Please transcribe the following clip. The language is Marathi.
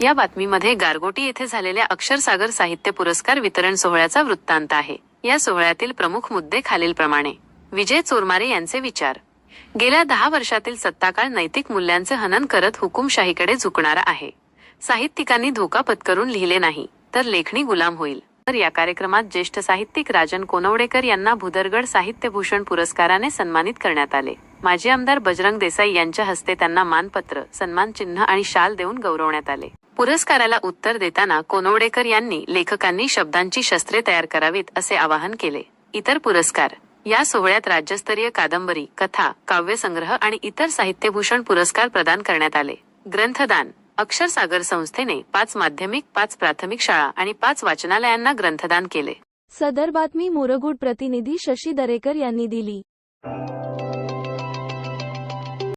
या बातमीमध्ये गारगोटी येथे झालेल्या अक्षरसागर साहित्य पुरस्कार वितरण सोहळ्याचा वृत्तांत आहे. या सोहळ्यातील प्रमुख मुद्दे खालीलप्रमाणे. विजय चोरमारे यांचे विचार. गेल्या दहा वर्षातील सत्ताकाळ नैतिक मूल्यांचे हनन करत हुकुमशाहीकडे झुकणारा आहे. साहित्यिकांनी धोका पत्करून लिहिले नाही तर लेखणी गुलाम होईल. तर या कार्यक्रमात ज्येष्ठ साहित्यिक राजन कोनवडेकर यांना भुदरगड साहित्यभूषण पुरस्काराने सन्मानित करण्यात आले. माजी आमदार बजरंग देसाई यांच्या हस्ते त्यांना मानपत्र सन्मान चिन्ह आणि शाल देऊन गौरवण्यात आले. पुरस्काराला उत्तर देताना कोनवडेकर यांनी लेखकांनी शब्दांची शस्त्रे तयार करावीत असे आवाहन केले. इतर पुरस्कार या सोहळ्यात राज्यस्तरीय कादंबरी कथा काव्यसंग्रह आणि इतर साहित्यभूषण पुरस्कार प्रदान करण्यात आले. ग्रंथदान अक्षरसागर संस्थेने पाच माध्यमिक पाच प्राथमिक शाळा आणि पाच वाचनालयांना ग्रंथदान केले. सदर बातमी मोरगुड प्रतिनिधी शशी दरेकर यांनी दिली.